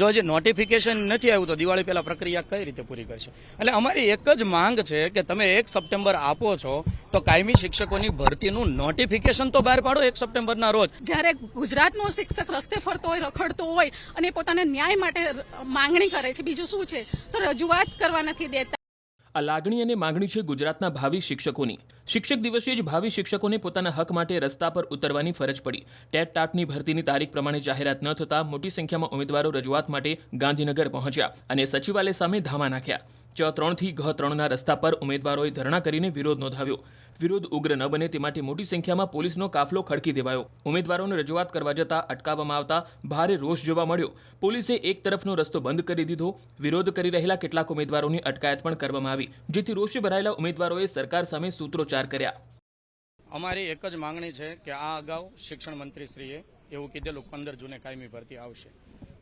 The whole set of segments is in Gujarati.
જો હજી નોટિફિકેશન નથી આવ્યું તો દિવાળી પહેલાં પ્રક્રિયા કઈ રીતે પૂરી કરશે? એટલે અમારી એક જ માંગ છે કે તમે એક સપ્ટેમ્બર આપો છો તો કાયમી શિક્ષકોની ભરતીનું નોટિફિકેશન તો બહાર પાડો એક સપ્ટેમ્બરના રોજ. જ્યારે ગુજરાતનો શિક્ષક રસ્તે ફરતો હોય, રખડતો હોય અને પોતાના ન્યાય માટે માંગણી કરે છે, બીજું શું છે? તો રજૂઆત કરવા નથી દેતા. આ લાગણી અને માંગણી છે ગુજરાતના ભાવિ શિક્ષકોની. શિક્ષક દિવસે જ ભાવિ શિક્ષકોને પોતાના હક માટે રસ્તા પર ઉતરવાની ફરજ પડી. ટેટ ટાટની ભરતીની તારીખ પ્રમાણે જાહેરાત ન થતાં મોટી સંખ્યામાં ઉમેદવારો રજૂઆત માટે ગાંધીનગર પહોંચ્યા અને સચિવાલય સામે ધામા નાખ્યા. ચ ત્રણથી ઘ ત્રણના રસ્તા પર ઉમેદવારોએ ધરણા કરીને વિરોધ નોંધાવ્યો. વિરોધ ઉગ્ર ન બને તે માટે મોટી સંખ્યામાં પોલીસનો કાફલો ખડકી દેવાયો. ઉમેદવારોને રજૂઆત કરવા જતાં અટકાવવામાં આવતા ભારે રોષ જોવા મળ્યો. પોલીસે એક તરફનો રસ્તો બંધ કરી દીધો. વિરોધ કરી રહેલા કેટલાક ઉમેદવારોની અટકાયત પણ કરવામાં આવી. જેથી રોષે ભરાયેલા ઉમેદવારોએ સરકાર સામે સૂત્રોચ્ચાર કર્યા. અમારી એક જ માંગણી છે કે આ અગાઉ શિક્ષણ મંત્રીશ્રીએ એવું કીધેલું, પંદર જૂને કાયમી ભરતી આવશે.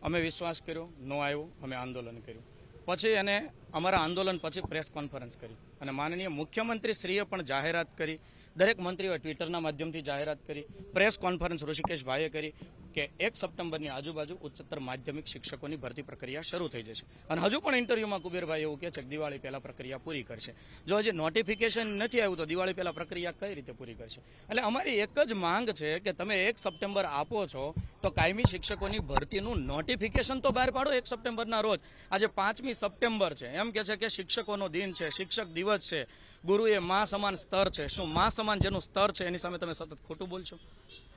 અમે વિશ્વાસ કર્યો, નો આવ્યો, અમે આંદોલન કર્યું. પછી એને અમારા આંદોલન પછી પ્રેસ કોન્ફરન્સ કરી. અને માનનીય મુખ્યમંત્રીશ્રીએ પણ જાહેરાત કરી. દરેક મંત્રીઓએ ટ્વિટરના માધ્યમથી જાહેરાત કરી. પ્રેસ કોન્ફરન્સ ઋષિકેશભાઈએ કરી. કે એક સપ્ટેમ્બરની આજુબાજુ ઉચ્ચતર માધ્યમિક શિક્ષકોની ભરતી પ્રક્રિયા શરૂ થઈ જશે. અને હજુ પણ ઇન્ટરવ્યુમાં કુબેરભાઈ એવું કહે છે કે દિવાળી પહેલા પ્રક્રિયા પૂરી કરશે. જો હજી નોટિફિકેશન નથી આવ્યું તો દિવાળી પહેલા પ્રક્રિયા કઈ રીતે પૂરી કરશે? એટલે અમારી એક જ માંગ છે કે તમે એક સપ્ટેમ્બર આપો છો તો કાયમી શિક્ષકોની ભરતીનું નોટિફિકેશન તો બહાર પાડો એક સપ્ટેમ્બરના રોજ. આજે પાંચમી સપ્ટેમ્બર છે. એમ કે છે કે શિક્ષકોનો દિન છે, શિક્ષક દિવસ છે. ગુરુ એ મા સમાન સ્તર છે. શું મા સમાન જેનું સ્તર છે? એની સામે તમે સતત ખોટું બોલશો?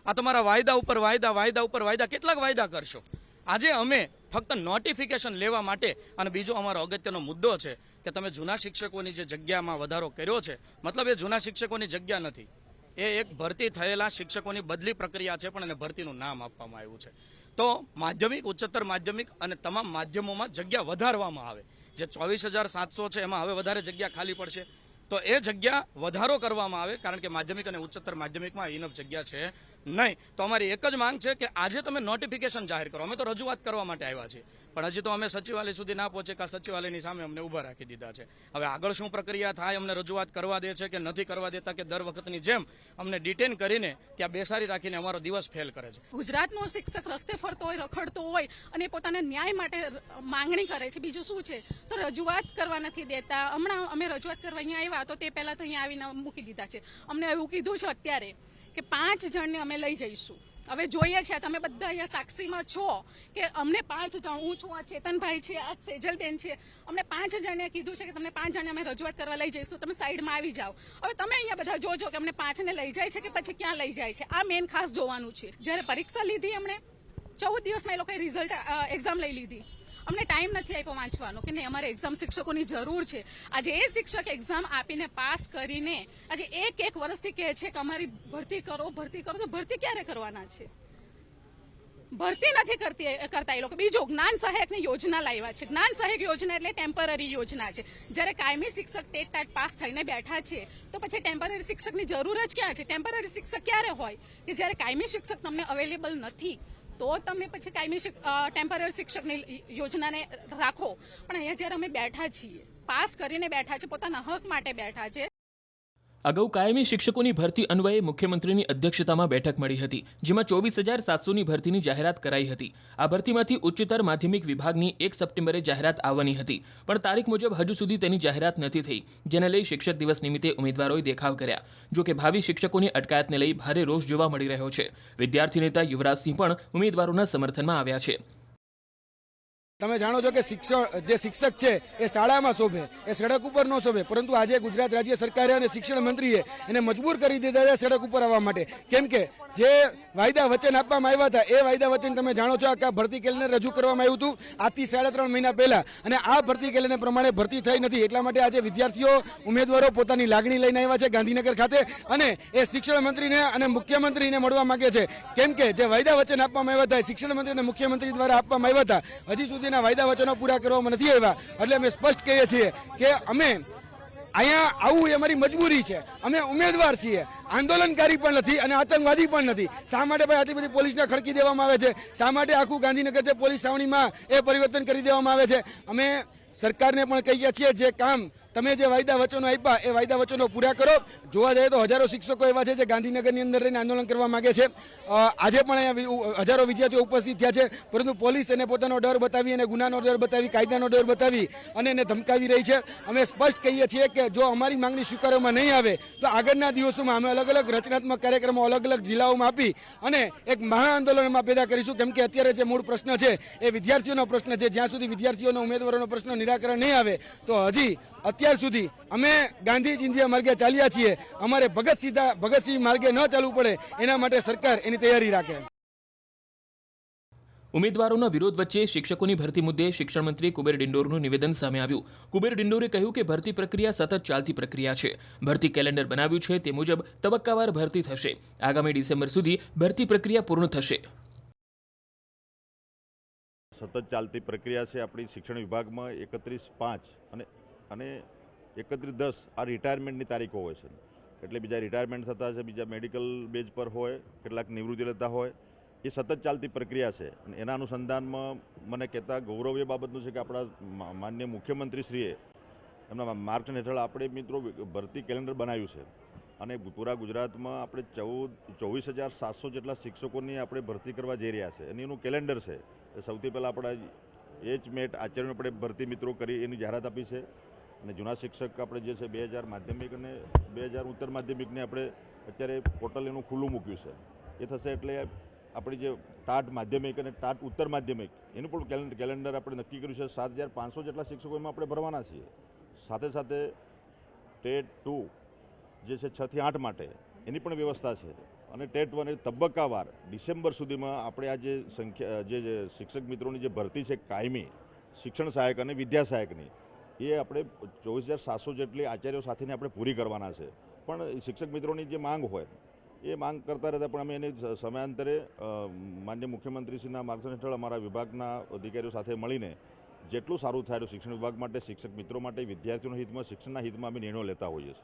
આ તમારા વાયદા ઉપર વાયદા વાયદા ઉપર વાયદા, કેટલાક વાયદા કરશો? આજે અમે ફક્ત નોટિફિકેશન લેવા માટે અને બીજો અમારો અગત્યનો મુદ્દો છે કે તમે જૂના શિક્ષકોની જે જગ્યામાં વધારો કર્યો છે, મતલબ એ જૂના શિક્ષકોની જગ્યા નથી. એ એક ભરતી થયેલા શિક્ષકોની બદલી પ્રક્રિયા છે, પણ એને ભરતીનું નામ આપવામાં આવ્યું છે. તો માધ્યમિક, ઉચ્ચતર માધ્યમિક અને તમામ માધ્યમોમાં જગ્યા વધારવામાં આવે. જે ચોવીસ હજાર સાતસો છે, એમાં હવે વધારે જગ્યા ખાલી પડશે. તો એ જગ્યા વધારો કરવામાં આવે, કારણ કે માધ્યમિક અને ઉચ્ચતર માધ્યમિકમાં ઇનફ જગ્યા છે. નહીં, તો અમારી એક જ માંગ છે કે આજે તમે નોટિફિકેશન જાહેર કરો. અમે તો રજૂઆત કરવા માટે આવ્યા છીએ. પણ હજી તો અમે સચિવાલય સુધી ના પહોંચે કે સચિવાલયની સામે અમને ઊભા રાખી દીધા છે. હવે આગળ શું પ્રક્રિયા થાય, અમને રજૂઆત કરવા દે છે કે નથી કરવા દેતા કે દર વખતની જેમ અમને ડિટેન કરીને ત્યાં બેસારી રાખીને અમારો દિવસ ફેલ કરે છે. ગુજરાતનો શિક્ષક રસ્તે ફરતો હોય, રખડતો હોય અને પોતાના ન્યાય માટે માંગણી કરે છે. બીજું શું છે? તો રજૂઆત કરવા નથી દેતા. હમણાં અમે રજૂઆત કરવા અહીંયા આવ્યા તો તે પહેલા તો અહીંયા આવીને મૂકી દીધા છે. અમને એવું કીધું છે અત્યારે. કે પાંચ જણને અમે લઈ જઈશું. હવે જોઈએ છે, તમે બધા અહીંયા સાક્ષીમાં છો કે અમને પાંચ જણ, હું છું, આ ચેતનભાઈ છે, આ સેજલબેન છે, અમને પાંચ જણને કીધું છે કે તમને પાંચ જણને અમે રજૂઆત કરવા લઈ જઈશું, તમે સાઈડમાં આવી જાઓ. હવે તમે અહીંયા બધા જોજો કે અમને પાંચને લઈ જાય છે કે પછી ક્યાં લઈ જાય છે. આ મેન ખાસ જોવાનું છે. જ્યારે પરીક્ષા લીધી અમને, ચૌદ દિવસમાં એ લોકોએ રિઝલ્ટ એક્ઝામ લઈ લીધી. અમને ટાઈમ નથી આપ્યો વાંચવાનો કે નહીં, અમારે એક્ઝામ શિક્ષકોની જરૂર છે. આજે એ શિક્ષક એક્ઝામ આપીને પાસ કરીને આજે એક એક વર્ષથી કહે છે કે અમારી ભરતી કરો ભરતી કરો, તો ભરતી ક્યારે કરવાના છે? ભરતી નથી કરતી કરતા એ લોકો. બીજો જ્ઞાન સહાયકની યોજના લાવ્યા છે. જ્ઞાન સહાયક યોજના એટલે ટેમ્પરરી યોજના છે. જ્યારે કાયમી શિક્ષક ટેટ ટાટ પાસ થઈને બેઠા છે, તો પછી ટેમ્પરરી શિક્ષકની જરૂર જ ક્યાં છે? ટેમ્પરરી શિક્ષક ક્યારે હોય? કે જ્યારે કાયમી શિક્ષક તમને અવેલેબલ નથી તો તમે પછી કાયમી ટેમ્પરરી શિક્ષકની યોજનાને રાખો. પણ અહીંયા જ્યારે અમે બેઠા છીએ, પાસ કરીને બેઠા છે, પોતાના હક માટે બેઠા છે અગાઉ કાયમી શિક્ષકોની ભરતી અન્વયે મુખ્યમંત્રીની અધ્યક્ષતામાં બેઠક મળી હતી, જેમાં ચોવીસ હજાર સાતસોની ભરતીની જાહેરાત કરાઈ હતી. આ ભરતીમાંથી ઉચ્ચતર માધ્યમિક વિભાગની એક સપ્ટેમ્બરે જાહેરાત આવવાની હતી, પણ તારીખ મુજબ હજુ સુધી તેની જાહેરાત નથી થઈ, જેને લઈ શિક્ષક દિવસ નિમિત્તે ઉમેદવારોએ દેખાવ કર્યા. જો કે ભાવિ શિક્ષકોની અટકાયતને લઈ ભારે રોષ જોવા મળી રહ્યો છે. વિદ્યાર્થી નેતા યુવરાજસિંહ પણ ઉમેદવારોના સમર્થનમાં આવ્યા છે. તમે જાણો છો કે શિક્ષણ, જે શિક્ષક છે, એ શાળામાં શોભે, એ સડક ઉપર ન શોભે, પરંતુ આજે ગુજરાત રાજ્ય સરકારે અને શિક્ષણ મંત્રીએ એને મજબૂર કરી દીધા છે સડક ઉપર આવવા માટે. કેમ કે જે વાયદા વચન આપવામાં આવ્યા હતા, એ વાયદા વચન તમે જાણો છો આ ભરતી કેલને રજૂ કરવામાં આવ્યું હતું, આજથી સાડા ત્રણ મહિના પહેલા. અને આ ભરતી કેલને પ્રમાણે ભરતી થઈ નથી. એટલા માટે આજે વિદ્યાર્થીઓ, ઉમેદવારો પોતાની લાગણી લઈને આવ્યા છે ગાંધીનગર ખાતે. અને એ શિક્ષણ મંત્રીને અને મુખ્યમંત્રીને મળવા માગે છે. કેમ કે જે વાયદા વચન આપવામાં આવ્યા હતા શિક્ષણ મંત્રી અને મુખ્યમંત્રી દ્વારા આપવામાં આવ્યા હતા. હજી સુધીના વાયદા વચનો પૂરા કરવામાં નથી આવ્યા. એટલે અમે સ્પષ્ટ કહીએ છીએ કે અમે અહીંયા આવું એ અમારી મજબૂરી છે. અમે ઉમેદવાર છીએ. આંદોલનકારી પણ નથી અને આતંકવાદી પણ નથી. શા માટે ભાઈ આટલી બધી પોલીસને ખડકી દેવામાં આવે છે? શા માટે આખું ગાંધીનગર છે પોલીસ છાવણીમાં એ પરિવર્તન કરી દેવામાં આવે છે? અમે સરકારને પણ કહીએ છીએ જે કામ તમે જે વાયદા વચનો આપ્યા, એ વાયદા વચનો પૂરા કરો. જોવા જઈએ તો હજારો શિક્ષકો એવા છે જે ગાંધીનગરની અંદર રહીને આંદોલન કરવા માંગે છે. આજે પણ અહીંયા હજારો વિદ્યાર્થીઓ ઉપસ્થિત થયા છે, પરંતુ પોલીસ એને પોતાનો ડર બતાવી અને ગુનાનો ડર બતાવી, કાયદાનો ડર બતાવી અને એને ધમકાવી રહી છે. અમે સ્પષ્ટ કહીએ છીએ કે જો અમારી માંગણી સ્વીકારવામાં નહીં આવે, તો આગળના દિવસોમાં અમે અલગ અલગ રચનાત્મક કાર્યક્રમો અલગ અલગ જિલ્લાઓમાં આપી અને એક મહા આંદોલનમાં પેદા કરીશું. કેમ કે અત્યારે જે મૂળ પ્રશ્ન છે, એ વિદ્યાર્થીઓનો પ્રશ્ન છે. જ્યાં સુધી વિદ્યાર્થીઓનો, ઉમેદવારોનો પ્રશ્ન નિરાકરણ નહીં આવે, તો હજી અત્યાર સુધી અમે ગાંધી માર્ગે ચાલ્યા છીએ. અમારે ભગત ભગતસિંહ માર્ગે ન ચાલવું પડે, એના માટે સરકાર એની તૈયારી રાખે. ઉમેદવારોના વિરોધ વચ્ચે શિક્ષકોની ભરતી મુદ્દે શિક્ષણ મંત્રી કુબેર ડિંડોરનું નિવેદન સામે આવ્યું. કુબેર ડિંડોરે કહ્યું કે ભરતી પ્રક્રિયા સતત ચાલતી પ્રક્રિયા છે. ભરતી કેલેન્ડર બનાવ્યું છે તે મુજબ તબક્કાવાર ભરતી થશે. આગામી ડિસેમ્બર સુધી ભરતી પ્રક્રિયા પૂર્ણ થશે. સતત ચાલતી પ્રક્રિયા છે આપણી શિક્ષણ વિભાગમાં એકત્રીસ પાંચ અને અને એકત્રીસ દસ આ રિટાયરમેન્ટની તારીખો હોય છે. એટલે બીજા રિટાયરમેન્ટ થતા છે બીજા મેડિકલ બેઝ પર હોય, કેટલાક નિવૃત્તિ લેતા હોય, એ સતત ચાલતી પ્રક્રિયા છે. અને એના અનુસંધાનમાં મને કહેતા ગૌરવ બાબતનું છે કે આપણા માન્ય મુખ્યમંત્રીશ્રીએ એમના માર્ગદર્શન હેઠળ આપણે મિત્રો ભરતી કેલેન્ડર બનાવ્યું છે. અને પૂરા ગુજરાતમાં આપણે ચૌદ, ચોવીસ હજાર સાતસો જેટલા શિક્ષકોની આપણે ભરતી કરવા જઈ રહ્યા છે. અને એનું કેલેન્ડર છે. એ સૌથી પહેલાં આપણા એચ મેટ આચાર્યને આપણે ભરતી મિત્રો કરી એની જાહેરાત આપી છે. અને જૂના શિક્ષક આપણે જે છે બે હજાર માધ્યમિક અને બે હજાર ઉત્તર માધ્યમિકને આપણે અત્યારે પોર્ટલ એનું ખુલ્લું મૂક્યું છે. એ થશે એટલે આપણી જે ટાટ માધ્યમિક અને ટાટ ઉત્તર માધ્યમિક, એનું પણ કેલેન્ડર કેલેન્ડર આપણે નક્કી કર્યું છે. સાત હજાર પાંચસો જેટલા શિક્ષકો એમાં આપણે ભરવાના છીએ. સાથે સાથે ટેટ ટુ જે છે છ થી આઠ માટે, એની પણ વ્યવસ્થા છે. અને ટેટ વન એ તબક્કાવાર, ડિસેમ્બર સુધીમાં આપણે આ જે સંખ્યા, જે શિક્ષક મિત્રોની જે ભરતી છે કાયમી, શિક્ષણ સહાયક અને વિદ્યા સહાયકની, એ આપણે ચોવીસ હજાર સાતસો જેટલી આચાર્યો સાથેની આપણે પૂરી કરવાના છે. પણ શિક્ષક મિત્રોની જે માંગ હોય, એ માંગ કરતા રહેતા પણ અમે એને સમયાંતરે માન્ય મુખ્યમંત્રીશ્રીના માર્ગદર્શન હેઠળ અમારા વિભાગના અધિકારીઓ સાથે મળીને જેટલું સારું થાય શિક્ષણ વિભાગ માટે, શિક્ષક મિત્રો માટે, વિદ્યાર્થીઓના હિતમાં, શિક્ષણના હિતમાં અમે નિર્ણયો લેતા હોઈએ છીએ.